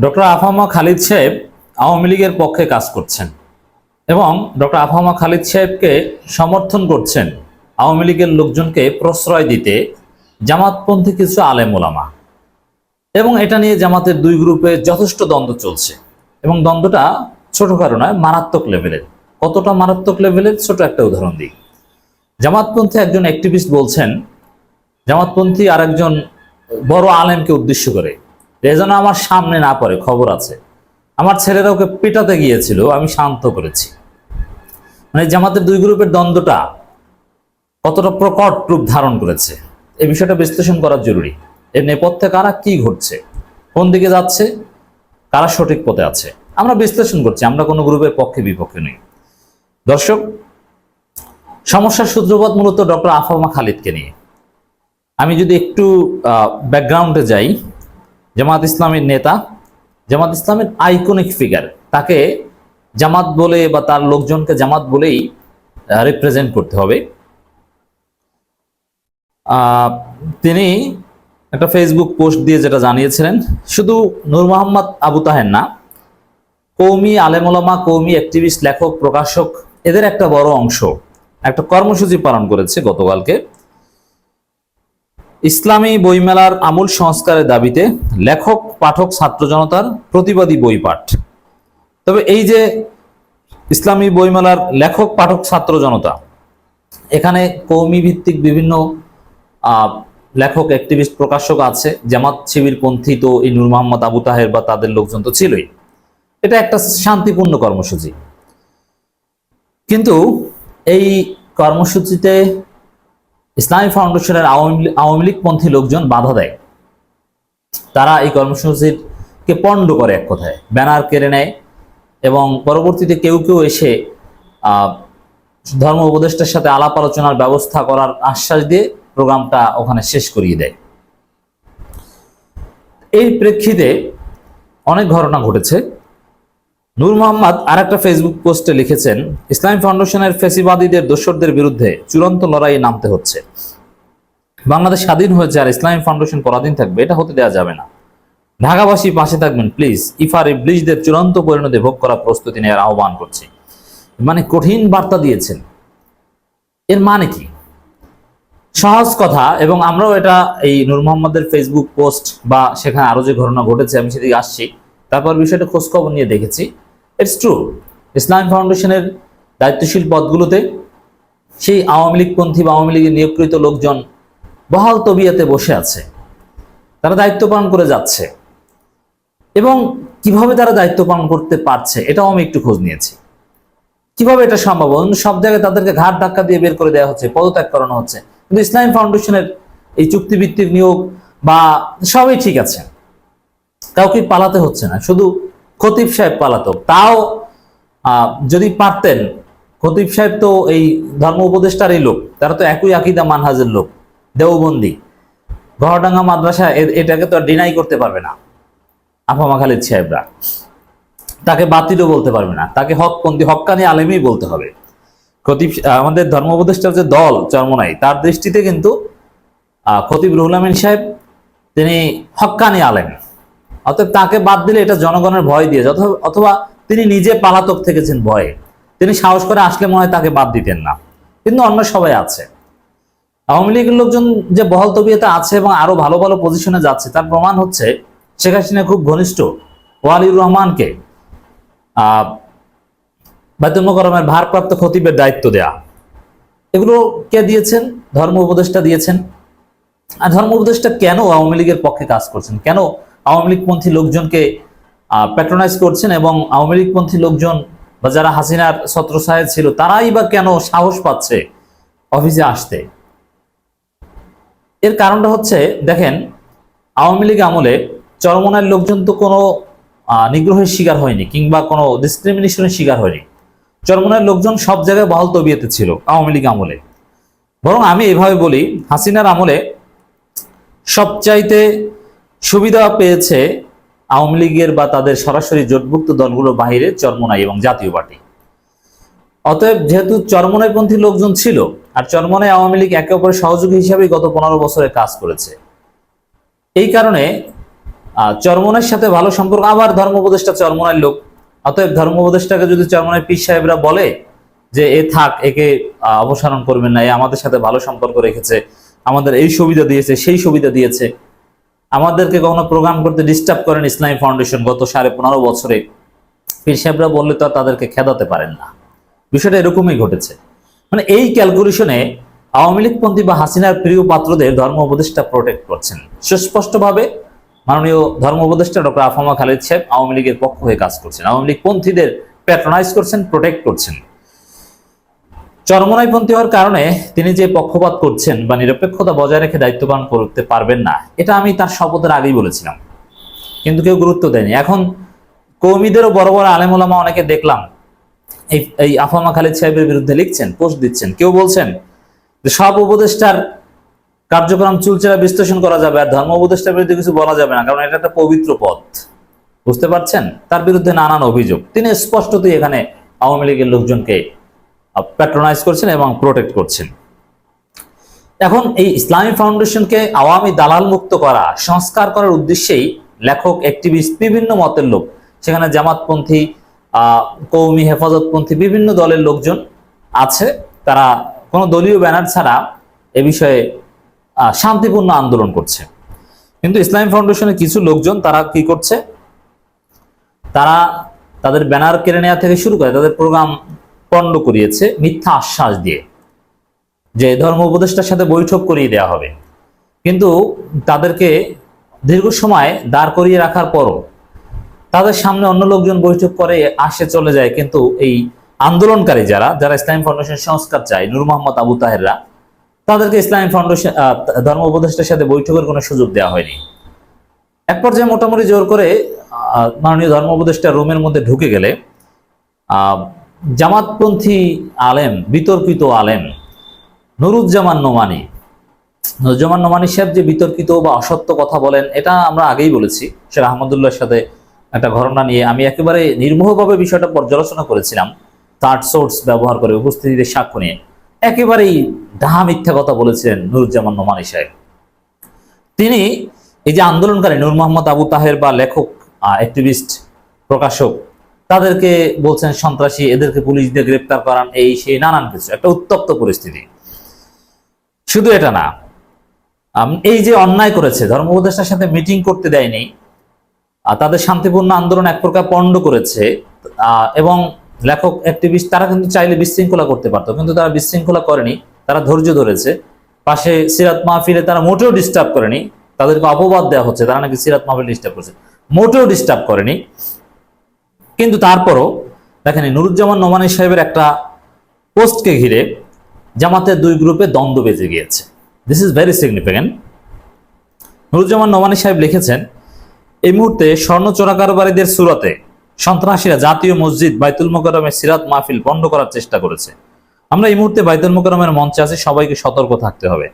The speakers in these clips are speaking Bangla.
ডক্টর আফামা খালিদ সাহেব আওয়ামী লীগের পক্ষে কাজ করছেন এবং ডক্টর আফামা খালিদ সাহেবকে সমর্থন করছেন আওয়ামী লীগের লোকজনকে প্রশ্রয় দিতে জামাতপন্থী কিছু আলেম ওলামা। এবং এটা নিয়ে জামাতের দুই গ্রুপে যথেষ্ট দ্বন্দ্ব চলছে। এবং দ্বন্দ্বটা ছোট নয় মারাত্মক লেভেলের। কতটা মারাত্মক লেভেলের? ছোট একটা উদাহরণ দিই। জামাতপন্থী একজন অ্যাক্টিভিস্ট বলছেন, জামাতপন্থী আর একজন বড় আলেমকে উদ্দেশ্য করে যেন আমার সামনে না পড়ে, খবর আছে। আমার ছেলেরা ওকে পেটাতে গিয়েছিল, আমি শান্ত করেছি। মানে জামাতের দুই গ্রুপের দ্বন্দ্বটা কতটা প্রকট রূপ ধারণ করেছে এই বিষয়টা বিশ্লেষণ করা জরুরি। এর নেপথ্যে কারা কি ঘটছে, কোন দিকে যাচ্ছে, কারা সঠিক পথে আছে, আমরা বিশ্লেষণ করছি, আমরা কোনো গ্রুপের পক্ষে বিপক্ষে নই। দর্শক, সমস্যার সূত্রপাত মূলত ডক্টর আফামা খালিদকে নিয়ে। আমি যদি একটু ব্যাকগ্রাউন্ডে যাই জামাত ইসলামের নেতা, জামাত ইসলামের আইকনিক ফিগার তাকে জামাত বলে বা তার লোকজনকে জামাত বলেই রিপ্রেজেন্ট করতে হবে। তিনি একটা ফেসবুক পোস্ট দিয়ে যেটা জানিয়েছিলেন, শুধু নূর মোহাম্মদ আবু তাহের না, কৌমি আলেমোলামা, কৌমি অ্যাক্টিভিস্ট লেখক, প্রকাশক, এদের একটা বড় অংশ, একটা কর্মসূচি পালন করেছে গতকালকে। ইসলামী বইমেলার আমূল সংস্কারের দাবিতে লেখক, পাঠক, ছাত্র জনতার প্রতিবাদী বই পাঠ। তবে এই যে ইসলামী বইমেলার লেখক, পাঠক, ছাত্র জনতা, এখানে কৌমি ভিত্তিক বিভিন্ন লেখক, অ্যাক্টিভিস্ট, প্রকাশক আছে। জামাত শিবির পন্থী তো এই নূর মোহাম্মদ আবু তাহের বা তাদের লোকজন তো ছিলই। এটা একটা শান্তিপূর্ণ কর্মসূচি। কিন্তু এই কর্মসূচিতে ইসলামী ফাউন্ডেশনের আওয়ামী লী- আওয়ামী লীগ পন্থী লোকজন বাধা দেয়। তারা এই কর্মসূচির কে পণ্ড করে এক কথায়। ব্যানার কেড়ে নেয় এবং পরবর্তীতে কেউ কেউ এসে ধর্ম উপদেষ্টার সাথে আলাপ আলোচনার ব্যবস্থা করার আশ্বাস দিয়ে প্রোগ্রামটা ওখানে শেষ করিয়ে দেয়। এই প্রেক্ষিতে অনেক ঘটনা ঘটেছে। নূর মোহাম্মদ আর একটা ফেসবুক পোস্টে লিখেছেন, ইসলামী ফাউন্ডেশনের ফেসিবাদীদের দোসরদের বিরুদ্ধে চূড়ান্ত লড়াইয়ে নামতে হচ্ছে। বাংলাদেশ স্বাধীন হয়েছে আর ইসলামী ফাউন্ডেশন পরাধীন থাকবে, এটা হতে দেওয়া যাবে না। ঢাকাবাসী পাশে থাকবেন প্লিজ ইফার ইবলিশদের চূড়ান্ত পরিণতি ভোগ করা প্রস্তুতি নেওয়ার আহ্বান করছি। মানে কঠিন বার্তা দিয়েছেন। এর মানে কি? সহজ কথা, এবং আমরাও এটা এই নূর মোহাম্মদের ফেসবুক পোস্ট বা সেখানে আরও যে ঘটনা ঘটেছে, আমি সেদিকে আসছি। তারপর বিষয়টা খোঁজখবর নিয়ে দেখেছি। ইটস ট্রু ইসলাম ফাউন্ডেশনের দায়িত্বশীল পদগুলোতে সেই আওয়ামী লীগপন্থী বা আওয়ামী লীগের নিয়োগকৃত লোকজন বহাল তবিয়াতে বসে আছে। তারা দায়িত্ব পালন করে যাচ্ছে। এবং কীভাবে তারা দায়িত্ব পালন করতে পারছে, এটাও আমি একটু খোঁজ নিয়েছি। কীভাবে এটা সম্ভব? সব জায়গায় তাদেরকে ঘাট ধাক্কা দিয়ে বের করে দেওয়া হচ্ছে, পদত্যাগ করানো হচ্ছে। কিন্তু ইসলাম ফাউন্ডেশনের এই চুক্তিভিত্তিক নিয়োগ বা সবই ঠিক আছে। কাউকে পালাতে হচ্ছে না। শুধু খতিব সাহেব পালাতো তাও যদি পারতেন, খতিব সাহেব তো এই ধর্ম উপদেষ্টারই লোক, তারা তো একই আকিদা মানহাজের লোক, দেওবন্দি। গহডাঙ্গা মাদ্রাসা এটাকে তো আর ডিনাই করতে পারবে না, আফামা খালিদ সাহেবরা। তাকে বাতিলও বলতে পারবে না, তাকে হকপন্থী হক্কানি আলেমই বলতে হবে। খতিব আমাদের ধর্ম উপদেষ্টার যে দল, চরমনাই, তার দৃষ্টিতে কিন্তু খতিব রুহুল আমিন সাহেব, তিনি হক্কানি আলেম। অতএব তাকে বাদ দিলে এটা জনগণের ভয় দিয়ে অথবা- তিনি নিজে পালাতক থেকেছেন ভয়ে। তিনি সাহস করে আসলে মনে তাকে বাদ দিতেন না। কিন্তু অন্য সবাই আছে। আওয়ামী লীগের লোকজন যে বহল তবিয়তে আছে এবং আরও ভালো ভালো পজিশনে যাচ্ছে, তার প্রমাণ হচ্ছে শেখ হাসিনা খুব ঘনিষ্ঠ ওয়ালিউর রহমানকে আহ বাইতুল মোকরমের ভারপ্রাপ্ত খতিবের দায়িত্ব দেয়া। এগুলো কে দিয়েছেন? ধর্ম উপদেষ্টা দিয়েছেন। আর ধর্ম উপদেষ্টা কেন আওয়ামী লীগের পক্ষে কাজ করছেন? কেন আওয়ামী লীগপন্থী লোকজনকে প্যাট্রোনাইজ করছেন এবং আওয়ামী লীগপন্থী লোকজন বা যারা হাসিনার ছত্রছায়া ছিল, তারাই বা কেন সাহস পাচ্ছে অফিসে আসতে? এর কারণটা হচ্ছে, দেখেন, আওয়ামী লীগ আমলে চরমনার লোকজন তো কোনো নিগ্রহের শিকার হয়নি কিংবা কোনো ডিসক্রিমিনেশনের শিকার হয়নি। চরমনার লোকজন সব জায়গায় বহাল তবিয়েতে ছিল আওয়ামী লীগ আমলে। বরং আমি এভাবে বলি, হাসিনার আমলে সবচাইতে সুবিধা পেয়েছে আওয়ামী লীগের বা তাদের সরাসরি জোটভুক্ত দলগুলো বাহিরে চরমনাই এবং জাতীয় পার্টি। অতএব যেহেতু চরমনাইপন্থী লোকজন ছিল, আর চরমনাই আওয়ামী লীগ একে অপরের সহযোগী হিসাবে গত পনেরো বছরে কাজ করেছে। এই কারণে চরমনের সাথে ভালো সম্পর্ক, আবার ধর্ম উপদেষ্টা লোক। অতএব ধর্ম উপদেষ্টাকে যদি চরমনের পীর সাহেবরা বলে যে, এ থাক, একে অপসারণ করবেন না, এ আমাদের সাথে ভালো সম্পর্ক রেখেছে, আমাদের এই সুবিধা দিয়েছে, সেই সুবিধা দিয়েছে আমাদেরকে কখনো প্রোগ্রাম করতে ডিস্টার্ব করেন ইসলামী ফাউন্ডেশন গত সাড়ে পনেরো বছরে। পীর সাহেবরা বললে তো তাদেরকে খেদাতে পারেন না। বিষয়টা এরকমই ঘটেছে। মানে এই ক্যালকুলেশনে আওয়ামী লীগপন্থী বা হাসিনার প্রিয় পাত্রদের ধর্ম উপদেষ্টা প্রোটেক্ট করছেন। সুস্পষ্টভাবে মাননীয় ধর্ম উপদেষ্টা ডক্টর আফামা খালিদ সাহেব আওয়ামী লীগের পক্ষ হয়ে কাজ করছেন। আওয়ামী লীগ পন্থীদের করছেন প্রোটেক্ট করছেন। চরমনাইপন্থী হওয়ার কারণে তিনি যে পক্ষপাত করছেন বা নিরপেক্ষতা বজায় রেখে দায়িত্ব পালন করতে পারবেন না, এটা আমি তার শপথের আগেই বলেছিলাম। কিন্তু কেউ গুরুত্ব দেয়নি। এখন কৌমিদেরও বড় বড় আলেমুলামা অনেকে দেখলাম, এই এই আফামা খালিদ সাহেবের বিরুদ্ধে লিখছেন, পোস্ট দিচ্ছেন। কেউ বলছেন যে সব উপদেষ্টার কার্যক্রম চুলচেরা বিশ্লেষণ করা যাবে আর ধর্ম উপদেষ্টার বিরুদ্ধে কিছু বলা যাবে না, কারণ এটা একটা পবিত্র পথ। বুঝতে পারছেন? তার বিরুদ্ধে নানান অভিযোগ। তিনি স্পষ্টতই এখানে আওয়ামী লীগের লোকজনকে প্যাট্রোনাইজ করছেন এবং প্রোটেক্ট করছেন। এখন এই ইসলামী ফাউন্ডেশনকে আওয়ামী দালাল মুক্ত করা, সংস্কার করার উদ্দেশ্যেই লেখক অ্যাক্টিভিস্ট বিভিন্ন মতের লোক। সেখানে জামাতপন্থী কৌমি হেফাজতপন্থী বিভিন্ন দলের লোকজন আছে। তারা কোনো দলীয় ব্যানার ছাড়া এ বিষয়ে শান্তিপূর্ণ আন্দোলন করছে। কিন্তু ইসলামী ফাউন্ডেশনের কিছু লোকজন তারা কি করছে? তারা তাদের ব্যানার কেড়ে নেওয়া থেকে শুরু করে, তাদের প্রোগ্রাম পণ্ড করিয়েছে মিথ্যা আশ্বাস দিয়ে যে ধর্ম উপদেষ্টার সাথে বৈঠক করিয়ে দেওয়া হবে। কিন্তু তাদেরকে দীর্ঘ সময় দাঁড় করিয়ে রাখার পরও তাদের সামনে অন্য লোকজন বৈঠক করে আসে চলে যায়। কিন্তু এই আন্দোলনকারী যারা যারা ইসলামী ফাউন্ডেশন সংস্কার চায় নূর মোহাম্মদ আবু তাহেররা তাদেরকে ইসলামী ফাউন্ডেশন ধর্ম উপদেষ্টার সাথে বৈঠকের কোনো সুযোগ দেওয়া হয়নি। এক পর্যায়ে মোটামুটি জোর করে মাননীয় ধর্ম উপদেষ্টা রুমের মধ্যে ঢুকে গেলে আহ, জামাতপন্থী আলেম, বিতর্কিত আলেম, নুরুজ্জামান নোমানি। নুরুজ্জামান নোমানি সাহেব যে বিতর্কিত বা অসত্য কথা বলেন, এটা আমরা আগেই বলেছি। শেখ আহমদুল্লাহর সাথে একটা ঘটনা নিয়ে আমি একেবারে নির্মোহভাবে বিষয়টা পর্যালোচনা করেছিলাম। তার সোর্স ব্যবহার করে উপস্থিতিতে সাক্ষ্য নিয়ে। একেবারেই ডাহা মিথ্যা কথা বলেছিলেন নুরুজ্জামান নোমানি সাহেব। তিনি এই যে আন্দোলনকারী নূর মোহাম্মদ আবু তাহের বা লেখক অ্যাক্টিভিস্ট প্রকাশক তাদেরকে বলছেন সন্ত্রাসী, এদেরকে পুলিশ দিয়ে গ্রেপ্তার করান এই সেই নানান কিছু। একটা উত্তপ্ত পরিস্থিতি। শুধু এটা না এই যে অন্যায় করেছে, ধর্ম উপদেষ্টার সাথে মিটিং করতে দেয়নি তাদের শান্তিপূর্ণ আন্দোলন এক প্রকার পণ্ড করেছে এবং লেখক অ্যাক্টিভিস্ট তারা কিন্তু চাইলে বিশৃঙ্খলা করতে পারতো, কিন্তু তারা বিশৃঙ্খলা করেনি, তারা ধৈর্য ধরেছে। পাশে সিরাত মাহফিলে তারা মোটেও ডিস্টার্ব করেনি, তাদেরকে অপবাদ দেওয়া হচ্ছে, তারা নাকি সিরাত মাহফিল ডিস্টার্ব করছে। মোটেও ডিস্টার্ব করেনি। কিন্তু তারপরও দেখেন নুরুজ্জামান নোমানী সাহেবের একটা পোস্টকে ঘিরে জামাতের দুই গ্রুপে দ্বন্দ্ব বেজে গিয়েছে। This is very significant Nuruzzaman Nomani সাহেব লিখেছেন, এই মুহূর্তে স্বর্ণ চোরা কারবারীদের সুরতে সন্ত্রাসীরা জাতীয় মসজিদ বাইতুল মোকারমের সিরাত মাহফিল বন্ধ করার চেষ্টা করেছে। আমরা এই মুহূর্তে বাইতুল মোকরমের মঞ্চে আছি, সবাইকে সতর্ক থাকতে হবে।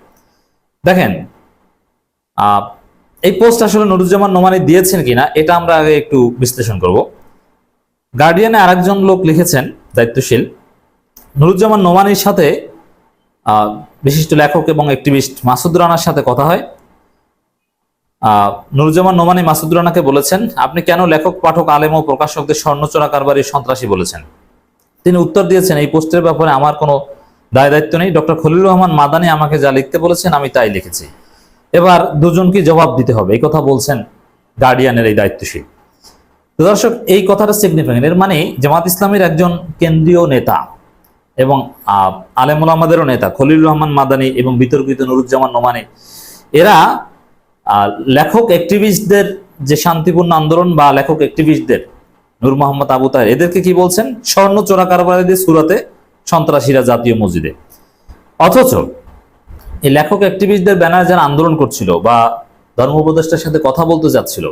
দেখেন এই পোস্ট আসলে নুরুজ্জামান নোমানি দিয়েছেন কিনা, এটা আমরা আগে একটু বিশ্লেষণ করব। গার্ডিয়ানে আরেকজন লোক লিখেছেন, দায়িত্বশীল, নুরুজ্জামান নোমানির সাথে বিশিষ্ট লেখক এবং অ্যাক্টিভিস্ট মাসুদ রানার সাথে কথা হয়। নুরুজ্জামান নোমানি মাসুদ রানাকে বলেছেন, আপনি কেন লেখক, পাঠক, আলেম ও প্রকাশকদের স্বর্ণচোরা কারবারি সন্ত্রাসী বলেছেন? তিনি উত্তর দিয়েছেন, এই পোস্টের ব্যাপারে আমার কোনো দায় দায়িত্ব নেই। ডক্টর খলিলুর রহমান মাদানি আমাকে যা লিখতে বলেছেন, আমি তাই লিখেছি। এবার দুজনকে জবাব দিতে হবে। এই কথা বলছেন গার্ডিয়ানের এই দায়িত্বশীল। তো দর্শক, এই কথাটা সিগনিফিকেন্ট এর মানে জামাত ইসলামের একজন কেন্দ্রীয় নেতা এবং আলেমুল আমাদেরও নেতা খলিলুর রহমান মাদানি এবং বিতর্কিত নুরুজ্জামান নোমানি, এরা লেখক অ্যাক্টিভিস্টদের যে শান্তিপূর্ণ আন্দোলন বা লেখক অ্যাক্টিভিস্টদের নূর মোহাম্মদ আবু তাহের, এদেরকে কি বলছেন? স্বর্ণ চোরা কারবারিদের সুরাতে সন্ত্রাসীরা জাতীয় মসজিদে। অথচ, এই লেখক অ্যাক্টিভিস্টদের ব্যানার যারা আন্দোলন করছিল বা ধর্ম উপদেষ্টার সাথে কথা বলতে যাচ্ছিল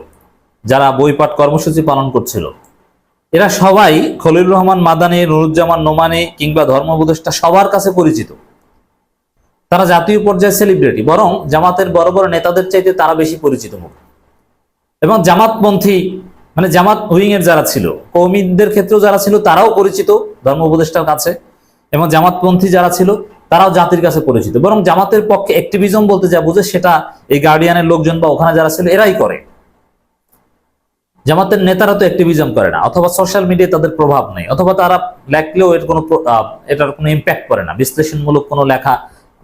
যারা বইপাঠ কর্মসূচি পালন করছিল। এরা সবাই খলিলুর রহমান মাদানি, নুরুজ্জামান নোমানি কিংবা ধর্ম উপদেষ্টা সবার কাছে পরিচিত। তারা জাতীয় পর্যায়ে সেলিব্রিটি বরং জামাতের বড় বড় নেতাদের চাইতে তারা বেশি পরিচিত মুখ। এবং জামাতপন্থী মানে জামাত উইং এর যারা ছিল কৌমিদের ক্ষেত্রেও যারা ছিল, তারাও পরিচিত ধর্ম উপদেষ্টার কাছে। এবং জামাতপন্থী যারা ছিল, তারাও জাতির কাছে পরিচিত। বরং জামাতের পক্ষে অ্যাক্টিভিজম বলতে যা বুঝে, সেটা এই গার্ডিয়ানের লোকজন বা ওখানে যারা ছিল, এরাই করে। জামাতের নেতারা তো অ্যাক্টিভিজম করে না, অথবা সোশ্যাল মিডিয়ায় তাদের প্রভাব নেই, অথবা তারা লেখলেও এর কোনো এটার কোনো ইম্প্যাক্ট করে না। বিশ্লেষণমূলক কোনো লেখা,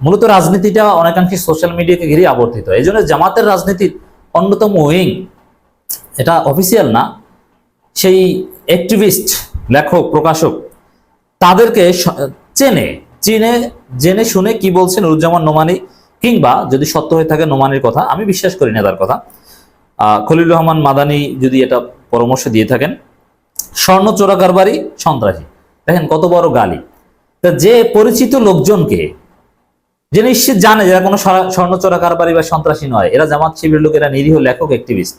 মূলত রাজনীতিটা অনেকাংশে সোশ্যাল মিডিয়াকে ঘিরে আবর্তিত। এই জন্য জামাতের রাজনীতির অন্যতম উইং, এটা অফিসিয়াল না, সেই অ্যাক্টিভিস্ট লেখক, প্রকাশক, তাদেরকে চেনে, চিনে, জেনে শুনে কি বলছেন নুরুজ্জামান নোমানি, কিংবা যদি সত্য হয়ে থাকে নোমানির কথা, আমি বিশ্বাস করি না তার কথা খলিল রহমান মাদানি যদি এটা পরামর্শ দিয়ে থাকেন, স্বর্ণ চোরা কারবারি সন্ত্রাসী। দেখেন কত বড় গালি। তা যে পরিচিত লোকজনকে, যে নিশ্চিত জানে যারা কোনো স্বর্ণ চোরা কারবারি বা সন্ত্রাসী নয়, এরা জামাত শিবিরের লোক এরা নিরীহ লেখক অ্যাক্টিভিস্ট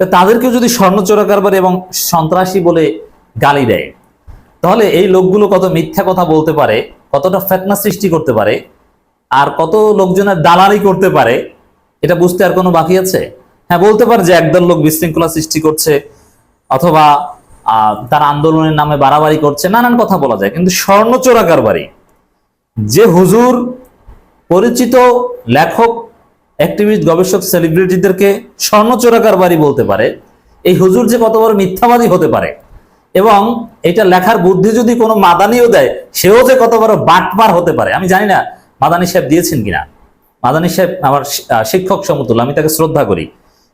তা তাদেরকেও যদি স্বর্ণ চোরা কারবারি এবং সন্ত্রাসী বলে গালি দেয়, তাহলে এই লোকগুলো কত মিথ্যা কথা বলতে পারে, কতটা ফেতনা সৃষ্টি করতে পারে, আর কত লোকজনের দালালি করতে পারে, এটা বুঝতে আর কোনো বাকি আছে? হ্যাঁ বলতে পারে যে একদল লোক বিশৃঙ্খলা সৃষ্টি করছে অথবা তার আন্দোলনের নামে বাড়াবাড়ি করছে, নানান কথা বলা যায়, কিন্তু স্বর্ণ চোরা কারবারি, যে হুজুর পরিচিত লেখক অ্যাক্টিভিস্ট গবেষক সেলিব্রিটিদেরকে স্বর্ণ চোরা কারবারি বলতে পারে, এই হুজুর যে কত বড় মিথ্যাবাদী হতে পারে এবং এটা লেখার বুদ্ধি যদি কোনো মাদানিও দেয়, সেও যে কত বড় বাটপার হতে পারে, আমি জানি না মাদানি সাহেব দিয়েছেন কিনা। মাদানি সাহেব আমার শিক্ষক সমতুল আমি তাকে শ্রদ্ধা করি।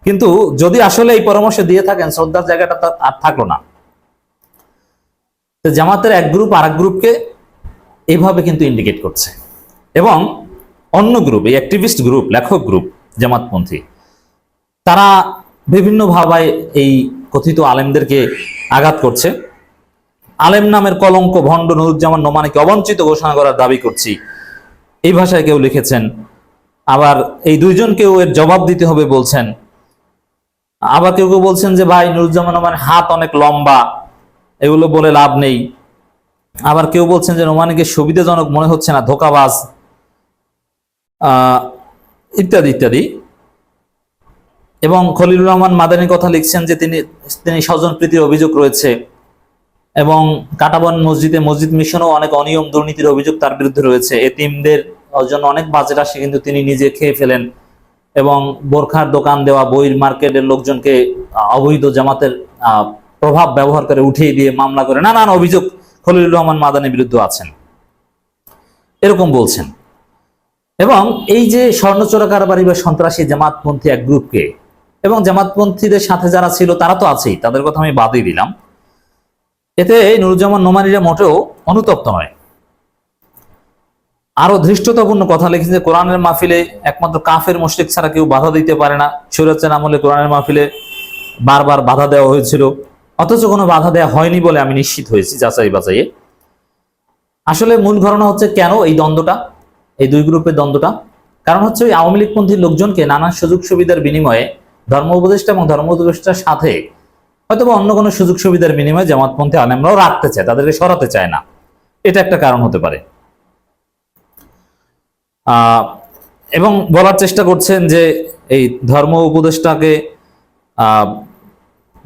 কিন্তু যদি আসলে এই পরামর্শ দিয়ে থাকেন, শ্রদ্ধার জায়গাটা আর থাকল না। জামাতের এক গ্রুপ আর এক গ্রুপকে এইভাবে কিন্তু ইন্ডিকেট করছে। এবং অন্য গ্রুপ, এই অ্যাক্টিভিস্ট গ্রুপ লেখক গ্রুপ জামাতপন্থী, তারা বিভিন্ন ভাবায় এই কথিত আলেমদেরকে আঘাত করছে। আলেম নামের কলঙ্ক, ভণ্ড, নুরুজ্জামান, নোমানিকে অবঞ্চিত ঘোষণা করার দাবি করছি। এই ভাষায় কেউ লিখেছেন, আবার এই দুইজনকেও এর জবাব দিতে হবে বলছেন আবার কেউ কেউ বলছেন যে, ভাই, নুরুজ্জামান নোমানের হাত অনেক লম্বা। এগুলো বলে লাভ নেই। আবার কেউ বলছেন যে, নোমানিকে সুবিধাজনক মনে হচ্ছে না, ধোকাবাজ। ইত্যাদি ইত্যাদি। এবং খলিলুর রহমান মাদানির কথা লিখছেন যে, তিনি তিনি স্বজন প্রীতির অভিযোগ রয়েছে। এবং কাটাবন মসজিদে মসজিদ মিশনও অনেক অনিয়ম দুর্নীতির অভিযোগ তার বিরুদ্ধে রয়েছে। এতিমদের জন্য অনেক বাজেট আসে কিন্তু তিনি নিজে খেয়ে ফেলেন। এবং বোরখার দোকান দেওয়া, বইয়ের মার্কেটের লোকজনকে অবৈধ জামাতের প্রভাব ব্যবহার করে উঠিয়ে দিয়ে মামলা করে নানান অভিযোগ খলিলুর রহমান মাদানির বিরুদ্ধে আছেন। এরকম বলছেন। এবং এই যে স্বর্ণচোরা কারবারি বা সন্ত্রাসী জামাতপন্থী এক গ্রুপকে, এবং জামাতপন্থীদের সাথে যারা ছিল তারা তো আছেই, তাদের কথা আমি বাদই দিলাম। এতে নুরুজ্জামান নোমানিরা মোটেও অনুতপ্ত নয়। আরও ধৃষ্টতাপূর্ণ কথা লিখেছে যে কোরআনের মাহফিলে একমাত্র কাফের মুশরিক ছাড়া কেউ বাধা দিতে পারে না। সৈরাজের আমলে কোরআনের মাহফিলে বারবার বাধা দেওয়া হয়েছিল। অথচ কোনো বাধা দেওয়া হয়নি বলে আমি নিশ্চিত হয়েছি যাচাই বাছাইয়ে। আসলে মূল ঘটনা হচ্ছে কেন এই দ্বন্দ্বটা, এই দুই গ্রুপের দ্বন্দ্বটা? কারণ হচ্ছে ওই আওয়ামী লীগপন্থী লোকজনকে নানান সুযোগ সুবিধার বিনিময়ে ধর্ম উপদেষ্টা এবং ধর্ম উপদেষ্টার সাথে হয়তো অন্য কোনো সুযোগ সুবিধার বিনিময়ে জামাতপন্থী আলেমরাও রাখতে চায়, তাদেরকে সরাতে চায় না। এটা একটা কারণ হতে পারে। এবং বলার চেষ্টা করছেন যে এই ধর্ম উপদেষ্টাকে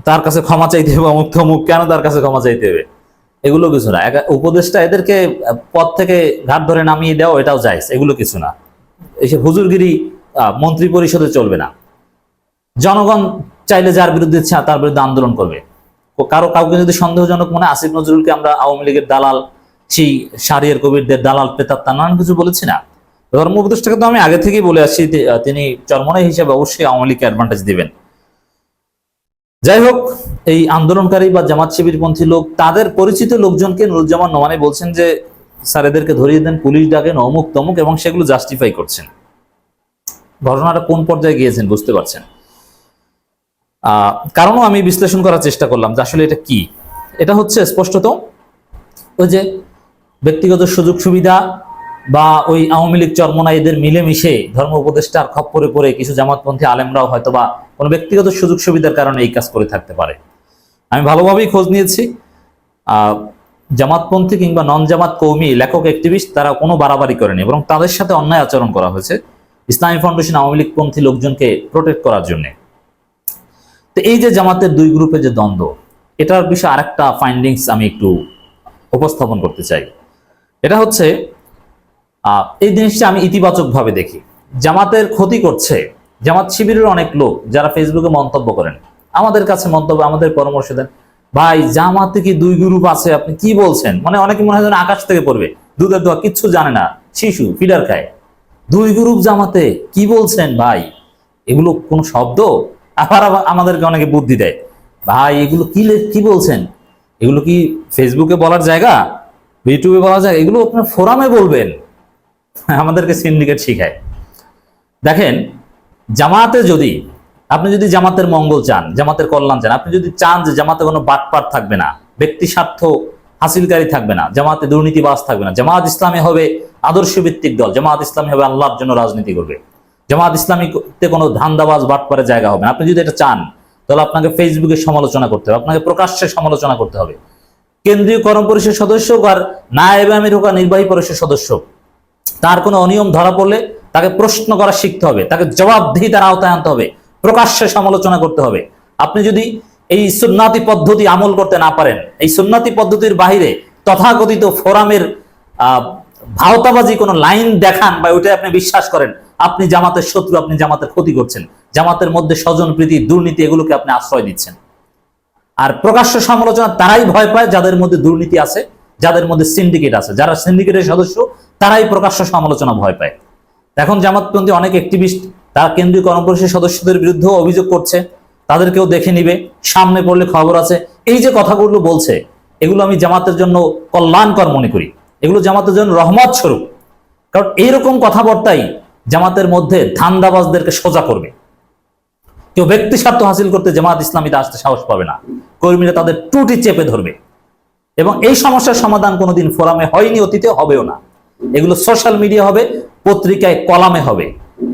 তার কাছে ক্ষমা চাইতে হবে, অমুক তমুক, কেন তার কাছে ক্ষমা চাইতে হবে? এগুলো কিছু না। উপদেষ্টা এদেরকে পদ থেকে ঘাট ধরে নামিয়ে দেওয়া, এটাও যায় এগুলো কিছু না। এইসব হুজুরগিরি মন্ত্রী পরিষদে চলবে না। জনগণ চাইলে যার বিরুদ্ধে ইচ্ছা তার বিরুদ্ধে আন্দোলন করবে। কারও কাউকে যদি সন্দেহজনক মনে আসিফ নজরুলকে আমরা আওয়ামী লীগের দালাল, সেই সারিয়ার কবিরদের দালাল পেতাত্তা, নানান কিছু বলেছি না। ধর্ম উপদেষ্টাকে তো আমি আগে থেকেই বলে আসছি তিনি চরমনাই হিসেবে অবশ্যই আওয়ামী লীগকে অ্যাডভান্টেজ দিবেন। যাই হোক, এই আন্দোলনকারী বা জামাত শিবিরপন্থী লোক, তাদের পরিচিত লোকজনকে নুরুজ্জামান নোমানি বলছেন যে, স্যার, এদেরকে ধরিয়ে দেন, পুলিশ ডাকেন অমুক তমুক এবং সেগুলো জাস্টিফাই করছেন। ঘটনাটা কোন পর্যায়ে গিয়েছেন বুঝতে পারছেন? কারণও আমি বিশ্লেষণ করার চেষ্টা করলাম যে আসলে এটা কি। এটা হচ্ছে স্পষ্টত ওই যে ব্যক্তিগত সুযোগ সুবিধা বা ওই আওয়ামী লীগ চরমনা এদের মিলেমিশে ধর্ম উপদেষ্টার খপ্পরে পড়ে কিছু জামাতপন্থী আলেমরাও হয়তো বা কোনো ব্যক্তিগত সুযোগ সুবিধার কারণে এই কাজ করে থাকতে পারে। আমি ভালোভাবেই খোঁজ নিয়েছি। জামাতপন্থী কিংবা নন জামাত কৌমি লেখক অ্যাক্টিভিস্ট তারা কোনো বাড়াবাড়ি করেনি এবং তাদের সাথে অন্যায় আচরণ করা হয়েছে ইসলামী ফাউন্ডেশন আওয়ামী লীগপন্থী লোকজনকে প্রোটেক্ট করার জন্য। তো এই যে জামাতের দুই গ্রুপের যে দ্বন্দ্ব, এটার বিষয়ে আরেকটা ফাইন্ডিংস আমি একটু উপস্থাপন করতে চাই। এটা হচ্ছে এই জিনিসটা আমি ইতিবাচক ভাবে দেখি। জামাতের ক্ষতি করছে। জামাত শিবিরের অনেক লোক যারা ফেসবুকে মন্তব্য করেন। আমাদের কাছে মন্তব্য, আমাদের পরামর্শ দেন। ভাই, জামাতে কি দুই গ্রুপ আছে? আপনি কি বলছেন? মানে অনেকে মনে হয় আকাশ থেকে পড়বে। দুধের দোয়া, কিচ্ছু জানে না। শিশু ফিডার খায়। দুই গ্রুপ জামাতে কি বলছেন ভাই? এগুলো কোন শব্দ? আবার আমাদেরকে অনেকে বুদ্ধি দেয়। ভাই, এগুলো কি কি বলছেন? এগুলো কি ফেসবুকে বলার জায়গা? ইউটিউবে বলার জায়গা? এগুলো আপনার ফোরামে বলবেন। আমাদেরকে সিন্ডিকেট শিখায়। দেখেন, জামাতে যদি, আপনি যদি জামাতের মঙ্গল চান, জামাতের কল্যাণ চান, আপনি যদি চান যে জামাতে কোনো বাটপাট থাকবে না ব্যক্তি স্বার্থ হাসিলকারী থাকবে না, জামাতে দুর্নীতিবাজ থাকবে না, জামাত ইসলামী হবে আদর্শ ভিত্তিক দল, জামাত ইসলামী হবে আল্লাহর জন্য রাজনীতি করবে। জামাত ইসলামীতে কোনো ধান্দাবাজ বাটপারের জায়গা হবে না। আপনি যদি এটা চান, তাহলে আপনাকে ফেসবুকে সমালোচনা করতে হবে, আপনাকে প্রকাশ্যে সমালোচনা করতে হবে। কেন্দ্রীয় কর্ম পরিষদ সদস্য হোক আর নায়েব আমির হোক আর নির্বাহী পরিষদ সদস্য তার কোনো অনিয়ম ধরা পড়লে তাকে প্রশ্ন করা শিখতে হবে, তাকে জবাবদিহিতার আওতায় আনতে হবে, প্রকাশ্যে সমালোচনা করতে হবে। আপনি যদি এই সুন্নাতি পদ্ধতি আমল করতে না পারেন, এই সুন্নাতি পদ্ধতির বাহিরে তথাকথিত ফোরামের ভাওতাবাজি কোনো লাইন দেখান বা ওইটা আপনি বিশ্বাস করেন, আপনি জামাতের শত্রু, আপনি জামাতের ক্ষতি করছেন, জামাতের মধ্যে স্বজন, প্রীতি, দুর্নীতি এগুলোকে আপনি আশ্রয় দিচ্ছেন। আর প্রকাশ্য সমালোচনা তারাই ভয় পায় যাদের মধ্যে দুর্নীতি আছে, যাদের মধ্যে সিন্ডিকেট আছে। যারা সিন্ডিকেটের সদস্য তারাই প্রকাশ্য সমালোচনা ভয় পায়। এখন জামাতপন্থী অনেক অ্যাক্টিভিস্ট তারা কেন্দ্রীয় কর্মপরিষদ সদস্যদের বিরুদ্ধেও অভিযোগ করছে। তাদেরকেও দেখে নিবে, সামনে পড়লে খবর আছে। এই যে কথাগুলো বলছে, এগুলো আমি জামাতের জন্য কল্যাণকর মনে করি। এগুলো জামাতের জন্য রহমত স্বরূপ। কারণ এইরকম কথাবার্তাই জামাতের মধ্যে ধান্দাবাজদেরকে সোজা করবে। কেউ ব্যক্তি স্বার্থ হাসিল করতে জামাত ইসলামীতে আসতে সাহস পাবে না। কর্মীরা তাদের টুটি চেপে ধরবে। এবং এই সমস্যার সমাধান কোনোদিন ফোরামে হয়নি অতীতে হবেও না। এগুলো সোশ্যাল মিডিয়া হবে, পত্রিকায় কলামে হবে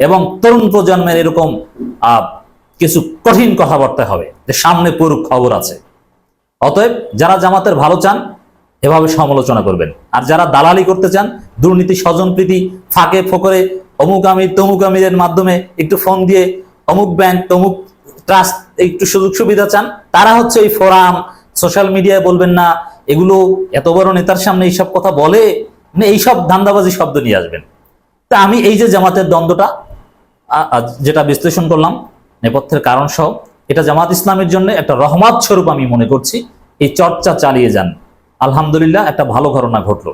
এবং তরুণ প্রজন্মের এরকম কিছু কঠিন কথাবার্তা হবে যে সামনে পড়ুক খবর আছে। অতএব যারা জামাতের ভালো চান, এভাবে সমালোচনা করবেন। আর যারা দালালি করতে চান, দুর্নীতি স্বজনপ্রীতি ফাঁকে ফোকরে, অমুক আমির তমুক আমিরের মাধ্যমে একটু ফোন দিয়ে, অমুক ব্যাংক তমুক ট্রাস্ট একটু সুযোগ সুবিধা চান, তারা হচ্ছে এই ফোরাম সোশ্যাল মিডিয়ায় বলবেন না, এগুলো এত বড় নেতার সামনে এইসব কথা বলে এইসব ধান্দাবাজি শব্দ নিয়ে আসবেন। তা আমি এই যে জামাতের দ্বন্দ্বটা যেটা বিশ্লেষণ করলাম, নেপথ্যের কারণ সহ, এটা জামাত ইসলামের জন্য একটা রহমত স্বরূপ আমি মনে করছি। এই চর্চা চালিয়ে যান। আলহামদুলিল্লাহ, একটা ভালো ঘটনা ঘটলো।